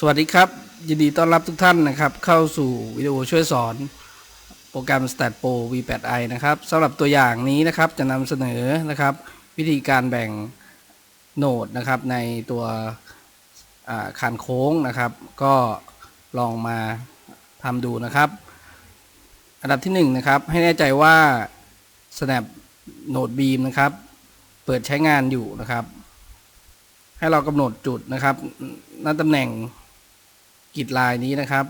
สวัสดีครับ ยินดีต้อนรับทุกท่านนะครับ เข้าสู่วิดีโอช่วยสอนโปรแกรม Stat Pro V8i นะครับสำหรับตัวอย่างนี้นะครับจะนำเสนอนะครับ วิธีการแบ่งโนดนะครับในตัวาคานโค้งนะครับ ก็ลองมาทำดูนะครับ อันดับที่1นะครับให้แน่ใจว่า Snap Node Beam นะครับ เปิดใช้งานอยู่นะครับให้เรากำหนดจุดนะครับณตำแหน่ง กริดลายนี้นะครับ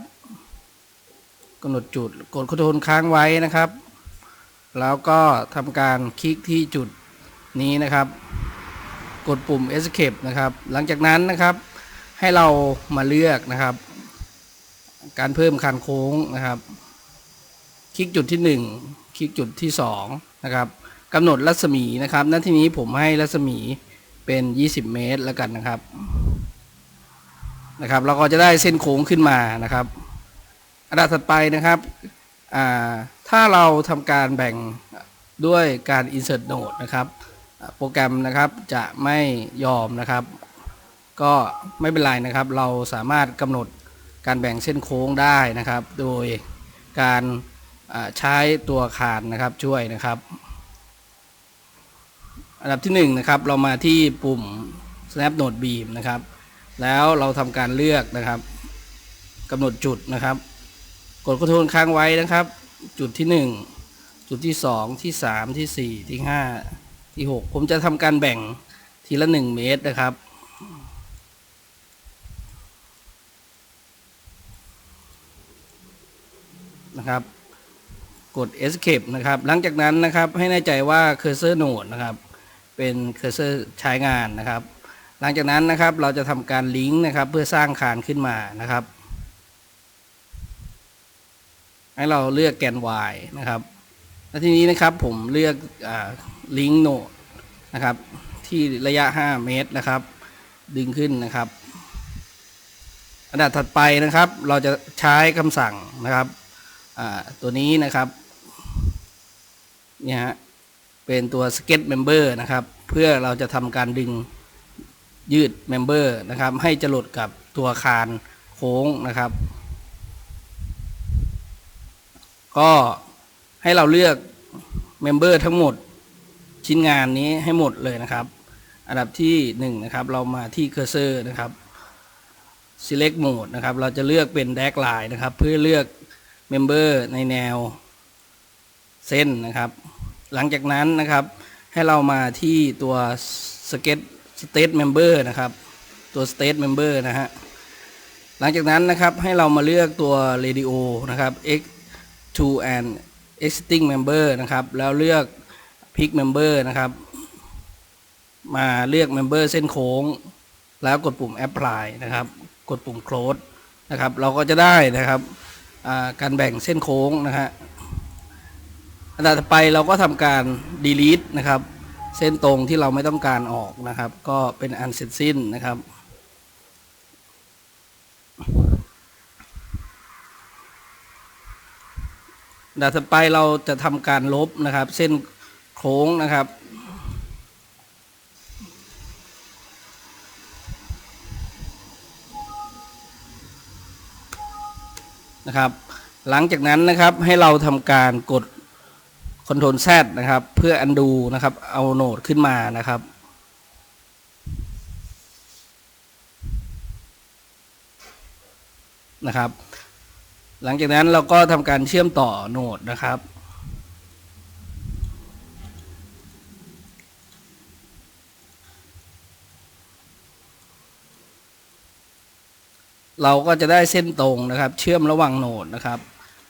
กำหนดจุดกดคอนโทรลค้างไว้นะครับ แล้วก็ทำการคลิกที่จุดนี้นะครับ กดปุ่ม escape นะครับ หลังจากนั้นนะครับ ให้เรามาเลือกนะครับ การเพิ่มคันโค้งนะครับ คลิกจุดที่ 1 คลิกจุดที่2นะครับกำหนดรัศมีนะครับณที่นี้ผมให้รัศมีเป็น 20 เมตรแล้วกันนะครับ นะครับเราก็จะได้เส้นโค้งขึ้นมานะครับ อันดับถัดไปนะครับถ้าเราทำการแบ่งด้วยการ insert node นะครับ โปรแกรมนะครับจะไม่ยอมนะครับ ก็ไม่เป็นไรนะครับ เราสามารถกำหนดการแบ่งเส้นโค้งได้นะครับ โดยการใช้ตัวคานนะครับช่วยนะครับ อันดับที่1นะครับเรามาที่ปุ่ม snap node beam นะครับ แล้วเราทำการเลือกนะครับกำหนดจุดนะครับ กดคอนโทรลค้างไว้นะครับ จุดที่ 1 จุดที่ 2 ที่ 3 ที่ 4 ที่ 5 ที่ 6 ผมจะทำการแบ่งทีละ 1 เมตรนะครับนะครับ กด escape นะครับ หลังจากนั้นนะครับให้แน่ใจว่า cursor node นดนะครับ เป็น cursor ใช้งานนะครับ หลังจากนั้นนะครับเราจะทำการลิงก์นะครับเพื่อสร้างคานขึ้นมานะครับ ให้เราเลือกแกน y นะครับและทีนี้นะครับผมเลือกลิงก์โนดนะครับ ที่ระยะ 5 เมตรนะครับ ดึงขึ้นนะครับอันดับถัดไปนะครับ เราจะใช้คำสั่งนะครับตัวนี้นะครับเนี่ยฮะเป็นตัว sketch member นะครับ เพื่อเราจะทำการดึง ยืด member นะครับ ให้จรดกับตัวคานโค้งนะครับ ก็ให้เราเลือกเมมเบอร์ทั้งหมดชิ้นงานนี้ให้หมดเลยนะครับ อันดับที่1นะครับ เรามาที่ Cursor นะครับ Select Mode นะครับ เราจะเลือกเป็น Drag Line นะครับ เพื่อเลือกเมมเบอร์ในแนวเส้นนะครับ หลังจากนั้นนะครับ ให้เรามาที่ตัว Sketch State Member นะครับ ตัว State Member นะฮะ หลังจากนั้นนะครับให้เรามาเลือกตัว Radio นะครับ X to an existing member นะครับ แล้วเลือก pick member นะครับ มาเลือก member เส้นโค้ง แล้วกดปุ่ม apply นะครับ กดปุ่ม close นะครับ เราก็จะได้นะครับการแบ่งเส้นโค้งนะฮะอันดับต่อไปเราก็ทำการ delete นะครับ เส้นตรงที่เราไม่ต้องการออกนะครับ ก็เป็นอันเสร็จสิ้นนะครับดาถัดไปเราจะทำการลบนะครับ เส้นโค้งนะครับนะครับ หลังจากนั้นนะครับให้เราทำการกด Ctrl Z นะครับ เพื่อ undo นะครับ เอาโหนดขึ้นมานะครับนะครับ หลังจากนั้นเราก็ทำการเชื่อมต่อโหนดนะครับ เราก็จะได้เส้นตรงนะครับ เชื่อมระหว่างโหนดนะครับ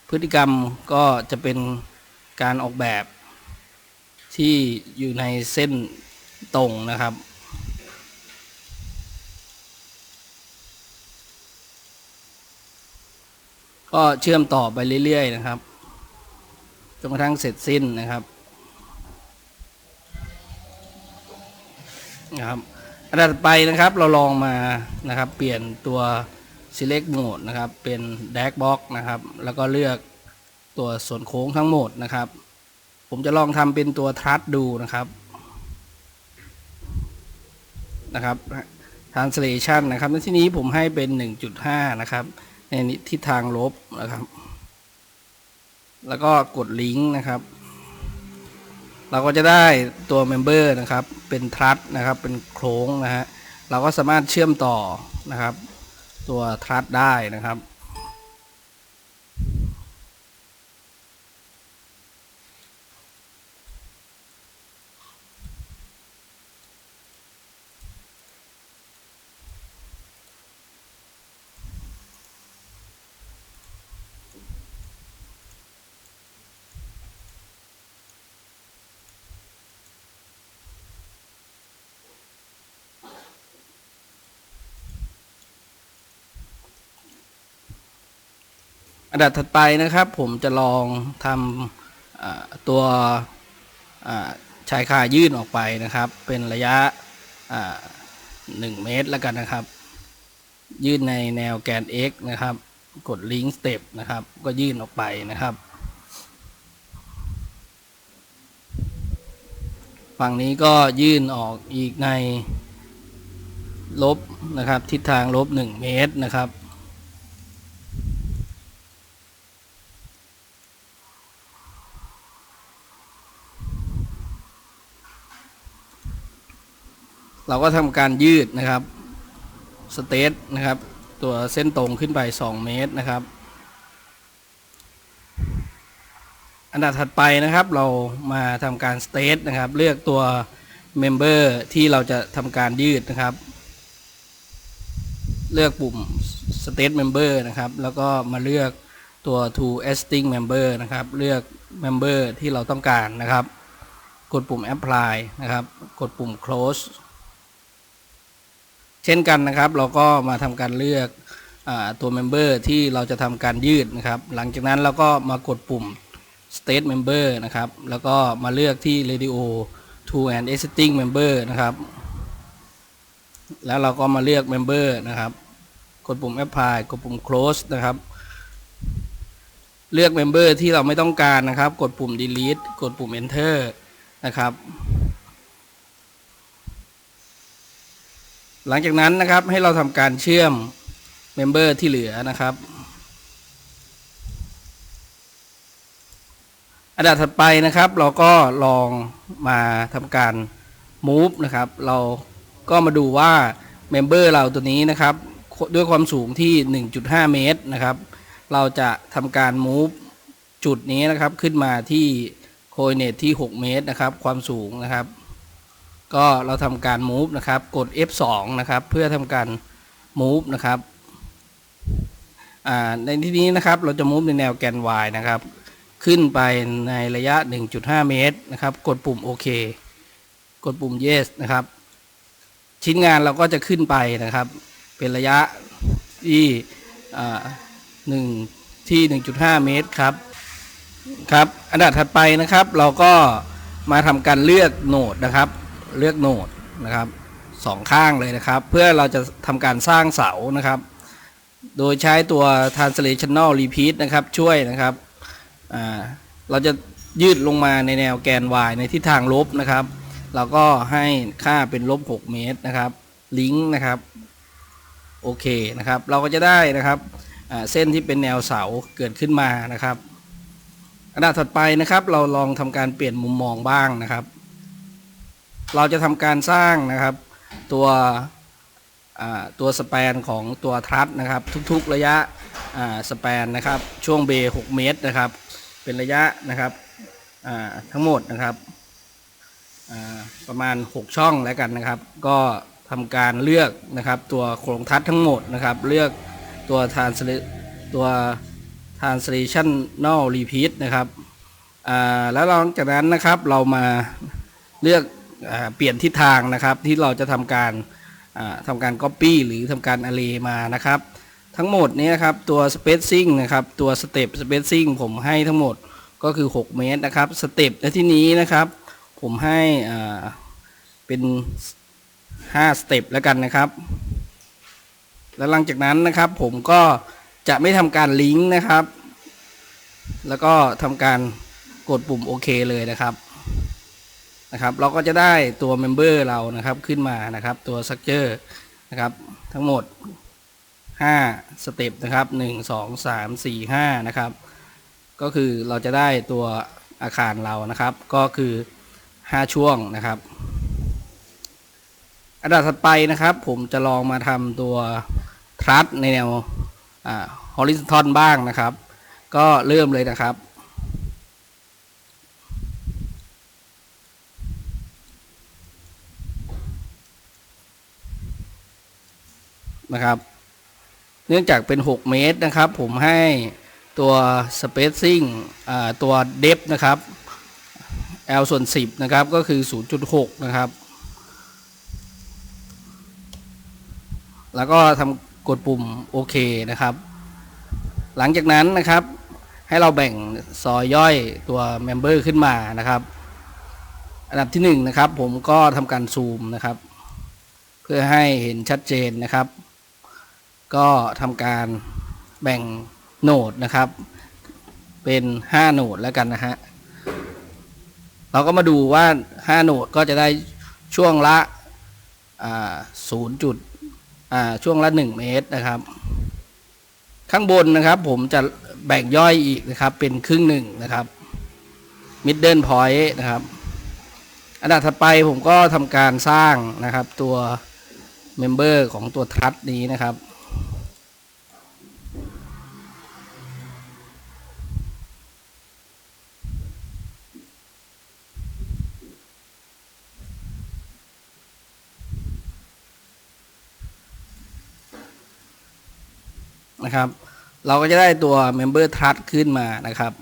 พฤติกรรมก็จะเป็น การออกแบบที่อยู่ในเส้นตรงนะครับ ก็เชื่อมต่อไปเรื่อย ๆ นะครับจนกระทั่งเสร็จสิ้นนะครับนะครับอันดับไปนะครับเราลองมานะครับ เปลี่ยนตัว select mode นะครับ เป็น drag box นะครับ แล้วก็เลือก ตัวส่วนโค้งทั้งหมดนะครับ ผมจะลองทำเป็นตัว thrust ดูนะครับนะครับ translation นะครับในที่นี้ผมให้เป็น 1.5 นะครับ ในทิศทางลบนะครับ แล้วก็กดลิงก์นะครับ เราก็จะได้ตัว Member นะครับ เป็นทัดนะครับ เป็นโครงนะฮะ เราก็สามารถเชื่อมต่อนะครับ ตัวทัดได้นะครับ อันดับถัดไปนะครับ ผมจะลองทำตัวชายคายื่นออกไปนะครับ เป็นระยะหนึ่งเมตรแล้วกันนะครับ ยื่นในแนวแกน x นะครับ กด link step นะครับ ก็ยื่นออกไปนะครับ ฝั่งนี้ก็ยื่นออกอีกในลบนะครับ ทิศทางลบ 1 เมตรนะครับ เราก็ทำการยืดนะครับสเตทนะครับ ตัวเส้นตรงขึ้นไป 2 เมตรนะครับ อันดับถัดไปนะครับ เรามาทำการสเตทนะครับ เลือกตัวเมมเบอร์ที่เราจะทำการยืดนะครับ เลือกปุ่ม state member นะครับ แล้วก็มาเลือกตัว to existing member นะครับ เลือก member ที่เราต้องการนะครับ กดปุ่ม apply นะครับ กดปุ่ม close เช่นกันนะครับ เราก็มาทำการเลือกอตัว member ที่เราจะทำการยืดนะครับ หลังจากนั้นเราก็มากดปุ่ม state member นะครับ แล้วก็มาเลือกที่ radio to and existing member นะครับ แล้วเราก็มาเลือก member นะครับ กดปุ่ม apply กดปุ่ม close นะครับ เลือก member ที่เราไม่ต้องการนะครับ กดปุ่ม delete กดปุ่ม enter นะครับ หลังจากนั้นนะครับให้เราทำการเชื่อมเมมเบอร์ที่เหลือนะครับ อันดับถัดไปนะครับเราก็ลองมาทำการ move นะครับ เราก็มาดูว่าเมมเบอร์เราตัวนี้นะครับ ด้วยความสูงที่ 1.5 เมตรนะครับ เราจะทำการ move จุดนี้นะครับขึ้นมาที่โคเ r เนตที่ 6 เมตรนะครับ ความสูงนะครับ ก็เราทำการ move นะครับ กด F2 นะครับ เพื่อทำการ move นะครับในที่นี้นะครับเราจะ move ในแนวแกน Y นะครับ ขึ้นไปในระยะ 1.5 เมตรนะครับ กดปุ่มโอเคกดปุ่ม yes นะครับ ชิ้นงานเราก็จะขึ้นไปนะครับ เป็นระยะที่อ่าหนึ่งที่ 1.5 เมตรครับครับ อันดับถัดไปนะครับ เราก็มาทำการเลือกโหนดนะครับ เลือกโหนดนะครับสองข้างเลยนะครับ เพื่อเราจะทำการสร้างเสานะครับ โดยใช้ตัว translational repeat นะครับ ช่วยนะครับเราจะยืดลงมาในแนวแกน y ในทิศทางลบนะครับ เราก็ให้ค่าเป็นลบ 6 เมตรนะครับ ลิงก์นะครับโอเคนะครับ เราก็จะได้นะครับเส้นที่เป็นแนวเสาเกิดขึ้นมานะครับอันดับถัดไปนะครับ เราลองทำการเปลี่ยนมุมมองบ้างนะครับ เราจะทำการสร้างนะครับ ตัวตัวสแปนของตัวทรัสนะครับ ทุกๆระยะสแปนนะครับ ช่วงเบ6เมตรนะครับ เป็นระยะนะครับทั้งหมดนะครับประมาณ 6 ช่องแล้วกันนะครับ ก็ทำการเลือกนะครับตัวโครงทัศทั้งหมดนะครับ เลือกตัว translate ตัว translational repeat นะครับแล้วหลังจากนั้นนะครับเรามาเลือก เปลี่ยนทิศทางนะครับที่เราจะทำการอ่าทำการ copy หรือทำการ array มานะครับ ทั้งหมดนี้นะครับตัว spacing นะครับตัว step spacing ผมให้ทั้งหมดก็คือ 6 เมตรนะครับสเต็ปในที่นี้นะครับ ผมให้เป็น5สเต็ปแล้วกันนะครับ แล้วหลังจากนั้นนะครับผมก็จะไม่ทำการลิงก์นะครับ แล้วก็ทำการกดปุ่มโอเคเลยนะครับ นะครับ เราก็จะได้ตัวเมมเบอร์เรานะครับขึ้นมานะครับ ตัว structure นะครับ ทั้งหมด 5 สเต็ปนะครับ 1 2 3 4 5 นะครับ ก็คือเราจะได้ตัวอาคารเรานะครับ ก็คือ 5 ช่วงนะครับอันดับถัดไปนะครับ ผมจะลองมาทำตัวทรัสในแนวฮอ่า horizontal บ้างนะครับ ก็เริ่มเลยนะครับ นะครับ เนื่องจากเป็น 6 เมตรนะครับ ผมให้ตัว spacing ตัว depth นะครับ L ส่วน 10 นะครับ ก็คือ 0.6 นะครับ แล้วก็ทำกดปุ่มโอเคนะครับ หลังจากนั้นนะครับ ให้เราแบ่งซอยย่อยตัวเมมเบอร์ขึ้นมานะครับ อันดับที่1นะครับ ผมก็ทำการซูมนะครับ เพื่อให้เห็นชัดเจนนะครับ ก็ทำการแบ่งโหนดนะครับ เป็น 5 โหนดแล้วกันนะฮะ เราก็มาดูว่า 5 โหนดก็จะได้ช่วงละอ่า0จุดช่วงละ 1 เมตรนะครับ ข้างบนนะครับผมจะแบ่งย่อยอีกนะครับ เป็นครึ่งหนึ่งนะครับ middle point นะครับ อันดับถัดไปผมก็ทำการสร้างนะครับตัวเมมเบอร์ของตัวทัดนี้นะครับ นะครับ เราก็จะได้ตัว Member Trust ขึ้นมานะครับ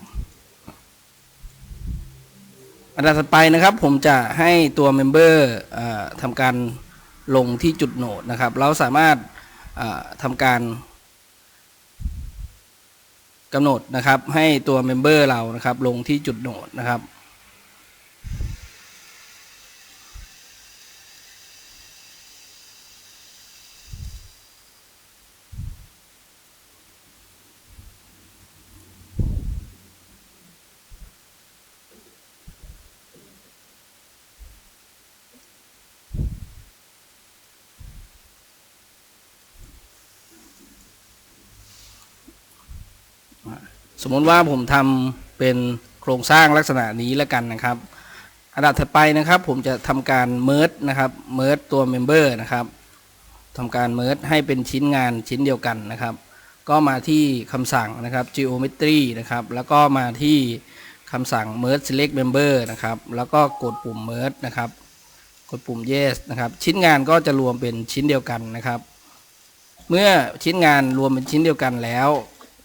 อันดับถัดไปนะครับ ผมจะให้ตัว Member เอ่อทำการลงที่จุดโหนดนะครับ เราสามารถทำการกำหนดนะครับให้ตัว Member เรานะครับ ลงที่จุดโหนดนะครับ สมมติว่าผมทำเป็นโครงสร้างลักษณะนี้แล้วกันนะครับอันดับถัดไปนะครับผมจะทำการเมิร์นะครับเมิร์ตัวเมมเบอร์นะครับทำการเมิร์ให้เป็นชิ้นงานชิ้นเดียวกันนะครับ ก็มาที่คำสั่งนะครับ geometry นะครับ แล้วก็มาที่คำสั่ง merge select member นะครับ แล้วก็กดปุ่ม merge นะครับ กดปุ่ม yes นะครับ ชิ้นงานก็จะรวมเป็นชิ้นเดียวกันนะครับ เมื่อชิ้นงานรวมเป็นชิ้นเดียวกันแล้ว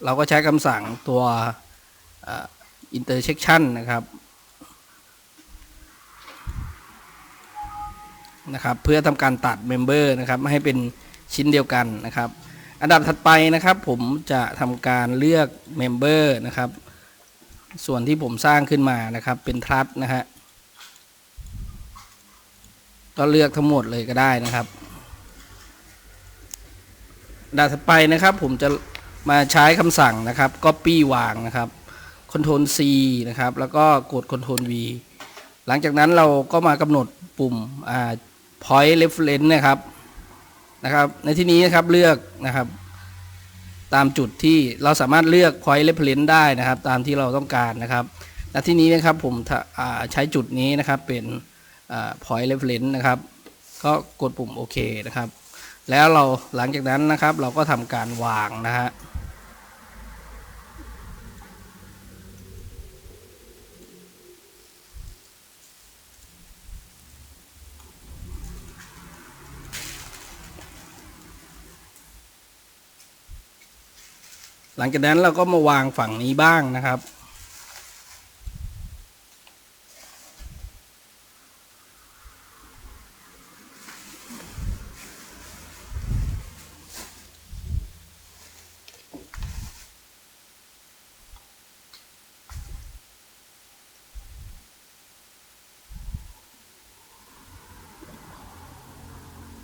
เราก็ใช้คำสั่งตัวอ่อ intersection นะครับนะครับ เพื่อทำการตัด member นะครับให้เป็นชิ้นเดียวกันนะครับ อันดับถัดไปนะครับ ผมจะทำการเลือก member นะครับ ส่วนที่ผมสร้างขึ้นมานะครับ เป็นทัดนะฮะก็เลือกทั้งหมดเลยก็ได้นะครับอันดับถัดไปนะครับ ผมจะ มาใช้คำสั่งนะครับ copy วางนะครับ Ctrl C นะครับ แล้วก็กด Ctrl V หลังจากนั้นเราก็มากำหนดปุ่มอ่า point reference นะครับนะครับ ในที่นี้นะครับเลือกนะครับ ตามจุดที่เราสามารถเลือก point reference ได้นะครับ ตามที่เราต้องการนะครับและที่นี้นะครับผมใช้จุดนี้นะครับเป็นอ point reference นะครับ ก็กดปุ่มโอเคนะครับ แล้วเราหลังจากนั้นนะครับเราก็ทำการวางนะฮะ ลังจากนั้นเราก็มาวางฝั่งนี้บ้างนะครับ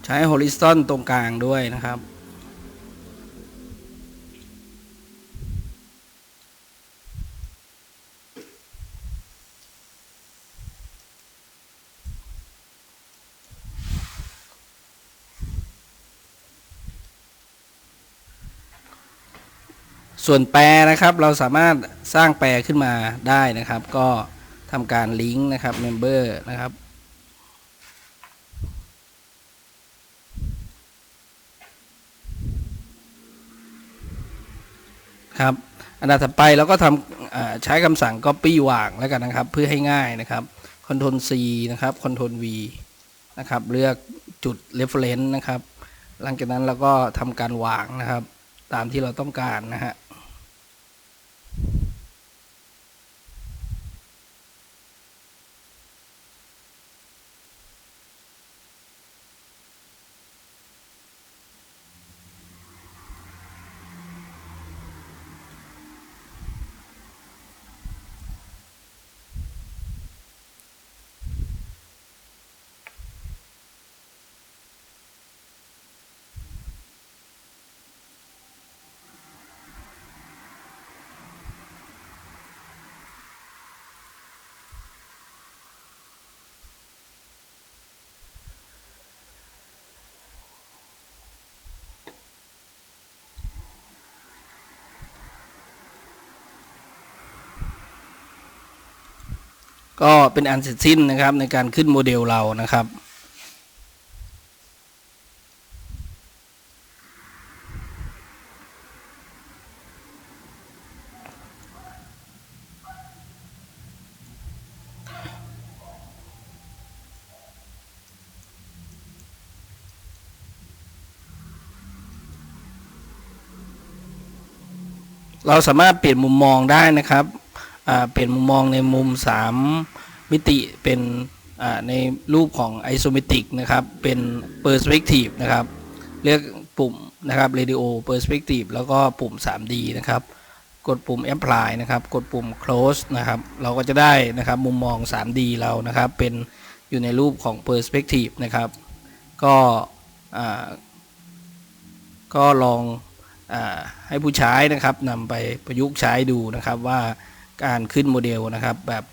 ใช้ horizon ตรงกลางด้วยนะครับ ส่วนแปรนะครับเราสามารถสร้างแปรขึ้นมาได้นะครับ ก็ทำการลิงก์นะครับ member นะครับ ครับ อันดับถัดไปเราก็ทำใช้คำสั่ง copy วางแล้วกันนะครับ เพื่อให้ง่ายนะครับ Ctrl C นะครับ Ctrl V นะครับ เลือกจุด reference นะครับ หลังจากนั้นเราก็ทำการวางนะครับ ตามที่เราต้องการนะฮะ ก็เป็นอันเสร็จสิ้นนะครับในการขึ้นโมเดลเรานะครับเราสามารถเปลี่ยนมุมมองได้นะครับ เปลี่ยนมุมมองในมุม 3 มิติเป็นในรูปของ isometric นะครับ เป็น perspective นะครับ เลือกปุ่มนะครับ radio perspective แล้วก็ปุ่ม 3D นะครับ กดปุ่ม apply นะครับ กดปุ่ม close นะครับ เราก็จะได้นะครับมุมมอง 3D เรานะครับ เป็นอยู่ในรูปของ perspective นะครับ ก็ก็ลองอให้ผู้ใช้นะครับนำไปประยุกต์ใช้ดูนะครับว่า การขึ้นโมเดลนะครับแบบ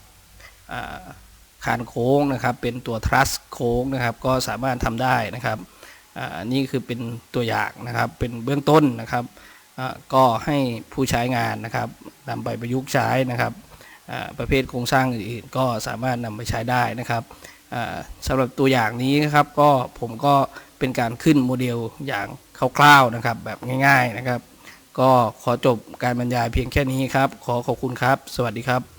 คานโค้งนะครับเป็นตัวทรัสโค้งนะครับก็สามารถทำได้นะครับนี่คือเป็นตัวอย่างนะครับเป็นเบื้องต้นนะครับก็ให้ผู้ใช้งานนะครับนำไปประยุกต์ใช้นะครับประเภทโครงสร้างอื่นๆก็สามารถนำไปใช้ได้นะครับอ่าสำหรับตัวอย่างนี้นะครับก็ผมก็เป็นการขึ้นโมเดลอย่างคร่าวๆนะครับแบบง่าย ๆนะครับ ก็ขอจบการบรรยายเพียงแค่นี้ครับ ขอขอบคุณครับ สวัสดีครับ